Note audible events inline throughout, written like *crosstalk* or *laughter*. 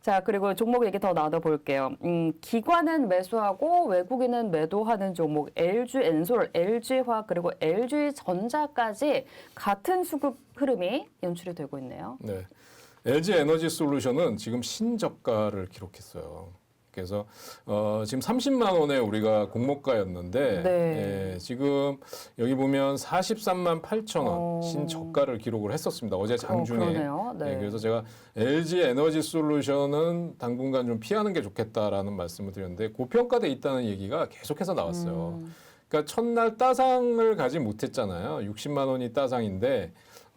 자, 그리고 종목 얘기 더 나눠볼게요. 음, 기관은 매수하고 외국인은 매도하는 종목 LG 엔솔, LG화학 그리고 LG 전자까지 같은 수급 흐름이 연출이 되고 있네요. 네. LG 에너지 솔루션은 지금 신저가를 기록했어요. 그래서 어, 지금 30만 원에 우리가 공모가였는데 네. 예, 지금 여기 보면 43만 8천 원 어. 신저가를 기록을 했었습니다. 어제 장중에. 그러네요. 네. 예, 그래서 제가 LG 에너지 솔루션은 당분간 좀 피하는 게 좋겠다라는 말씀을 드렸는데 고평가돼 있다는 얘기가 계속해서 나왔어요. 음. 그러니까 첫날 따상을 가지 못했잖아요. 60만 원이 따상인데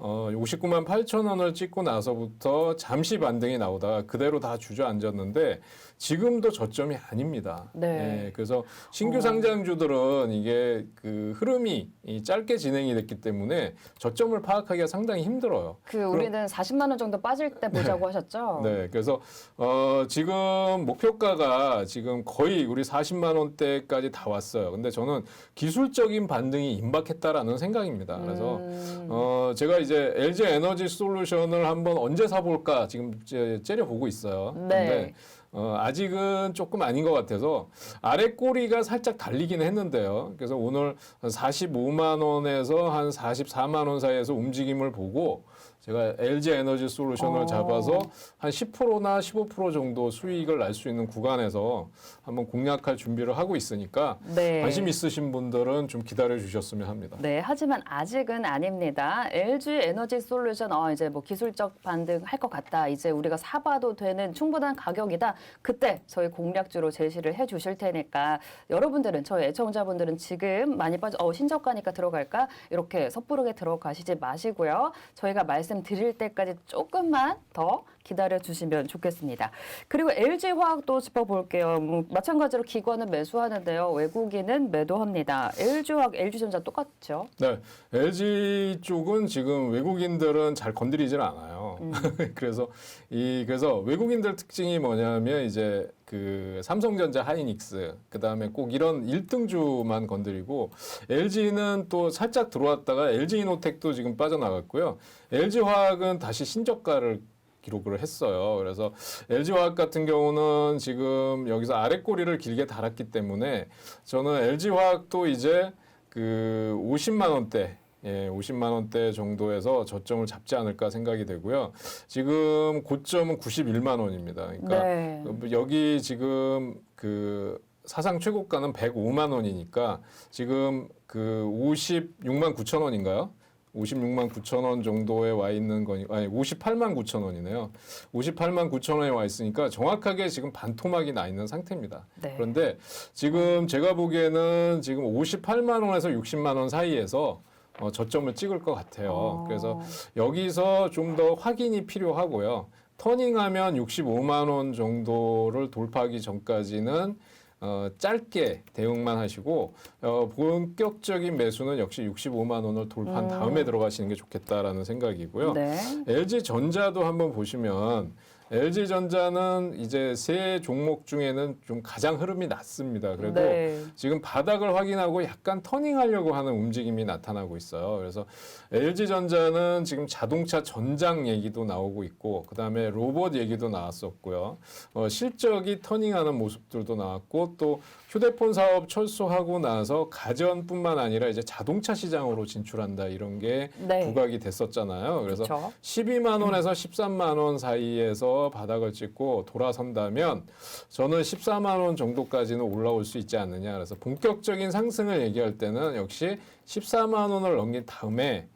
어 59만 8천 원을 찍고 나서부터 잠시 반등이 나오다가 그대로 다 주저앉았는데 지금도 저점이 아닙니다. 네. 예, 그래서 신규 어. 상장주들은 이게 그 흐름이 이 짧게 진행이 됐기 때문에 저점을 파악하기가 상당히 힘들어요. 그 우리는 40만 원 정도 빠질 때 보자고 하셨죠? 네, 그래서 어 지금 목표가가 지금 거의 우리 40만 원대까지 다 왔어요. 근데 저는 기술적인 반등이 임박했다라는 생각입니다. 그래서 음. 어 제가 이제 LG 에너지 솔루션을 한번 언제 사볼까 지금 이제 째려 보고 있어요. 네. 근데 어, 아직은 조금 아닌 것 같아서 아래 꼬리가 살짝 달리긴 했는데요. 그래서 오늘 45만 원에서 한 44만 원 사이에서 움직임을 보고 제가 LG 에너지 솔루션을 어. 잡아서 한 10%나 15% 정도 수익을 날 수 있는 구간에서 한번 공략할 준비를 하고 있으니까 네. 관심 있으신 분들은 좀 기다려 주셨으면 합니다. 네, 하지만 아직은 아닙니다. LG 에너지 솔루션, 어, 이제 뭐 기술적 반등할 것 같다. 이제 우리가 사봐도 되는 충분한 가격이다. 그때 저희 공략주로 제시를 해 주실 테니까 여러분들은, 저희 애청자분들은 지금 많이 빠져, 어, 신저가니까 들어갈까? 이렇게 섣부르게 들어가시지 마시고요. 저희가 말씀 드릴 때까지 조금만 더 기다려 주시면 좋겠습니다. 그리고 LG 화학도 짚어볼게요. 뭐 마찬가지로 기관은 매수하는데요. 외국인은 매도합니다. LG 화학, LG 전자 똑같죠? 네, LG 쪽은 지금 외국인들은 잘 건드리질 않아요. 음. *laughs* 그래서 이 그래서 외국인들 특징이 뭐냐면 이제 그 삼성전자, 하이닉스, 그 다음에 꼭 이런 1등주만 건드리고 LG는 또 살짝 들어왔다가 LG 이노텍도 지금 빠져나갔고요. LG 화학은 다시 신저가를 기록을 했어요. 그래서 LG 화학 같은 경우는 지금 여기서 아래 꼬리를 길게 달았기 때문에 저는 LG 화학도 이제 그 50만 원대 예, 50만 원대 정도에서 저점을 잡지 않을까 생각이 되고요. 지금 고점은 91만 원입니다. 그러니까 네. 여기 지금 그 사상 최고가는 105만 원이니까 지금 그 56만 9천 원인가요? 56만 9천 원 정도에 와 있는 거니 아니 58만 9천 원이네요. 58만 9천 원에 와 있으니까 정확하게 지금 반토막이 나 있는 상태입니다. 네. 그런데 지금 제가 보기에는 지금 58만 원에서 60만 원 사이에서 어, 저점을 찍을 것 같아요. 어. 그래서 여기서 좀 더 확인이 필요하고요. 터닝하면 65만 원 정도를 돌파하기 전까지는 어, 짧게 대응만 하시고 어, 본격적인 매수는 역시 65만 원을 돌파한 음. 다음에 들어가시는 게 좋겠다라는 생각이고요. 네. LG 전자도 한번 보시면 LG 전자는 이제 세 종목 중에는 좀 가장 흐름이 낮습니다. 그래도 네. 지금 바닥을 확인하고 약간 터닝하려고 하는 움직임이 나타나고 있어요. 그래서 LG 전자는 지금 자동차 전장 얘기도 나오고 있고 그다음에 로봇 얘기도 나왔었고요. 어, 실적이 터닝하는 모습들도 나왔고 또 휴대폰 사업 철수하고 나서 가전뿐만 아니라 이제 자동차 시장으로 진출한다 이런 게 네. 부각이 됐었잖아요. 그래서 그렇죠. 12만 원에서 13만 원 사이에서 바닥을 찍고 돌아선다면 저는 14만 원 정도까지는 올라올 수 있지 않느냐. 그래서 본격적인 상승을 얘기할 때는 역시 14만 원을 넘긴 다음에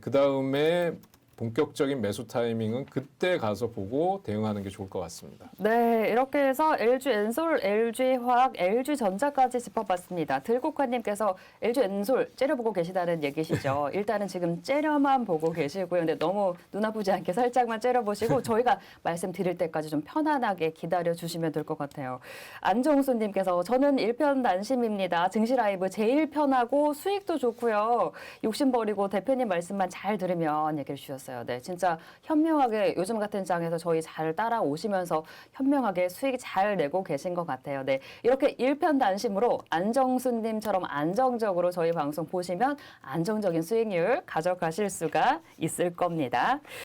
그 다음에 본격적인 매수 타이밍은 그때 가서 보고 대응하는 게 좋을 것 같습니다. 네, 이렇게 해서 LG 엔솔, LG 화학, LG 전자까지 짚어봤습니다. 들국화님께서 LG 엔솔 째려보고 계시다는 얘기시죠. *laughs* 일단은 지금 째려만 보고 계시고요. 근데 너무 눈 아프지 않게 살짝만 째려보시고 *laughs* 저희가 말씀드릴 때까지 좀 편안하게 기다려 주시면 될 것 같아요. 안정수님께서 저는 일편 난심입니다. 증시 라이브 제일 편하고 수익도 좋고요. 욕심 버리고 대표님 말씀만 잘 들으면 얘기를 주셨 어요. 네, 진짜 현명하게 요즘 같은 장에서 저희 잘 따라오시면서 현명하게 수익 잘 내고 계신 것 같아요. 네, 이렇게 일편단심으로 안정수님처럼 안정적으로 저희 방송 보시면 안정적인 수익률 가져가실 수가 있을 겁니다.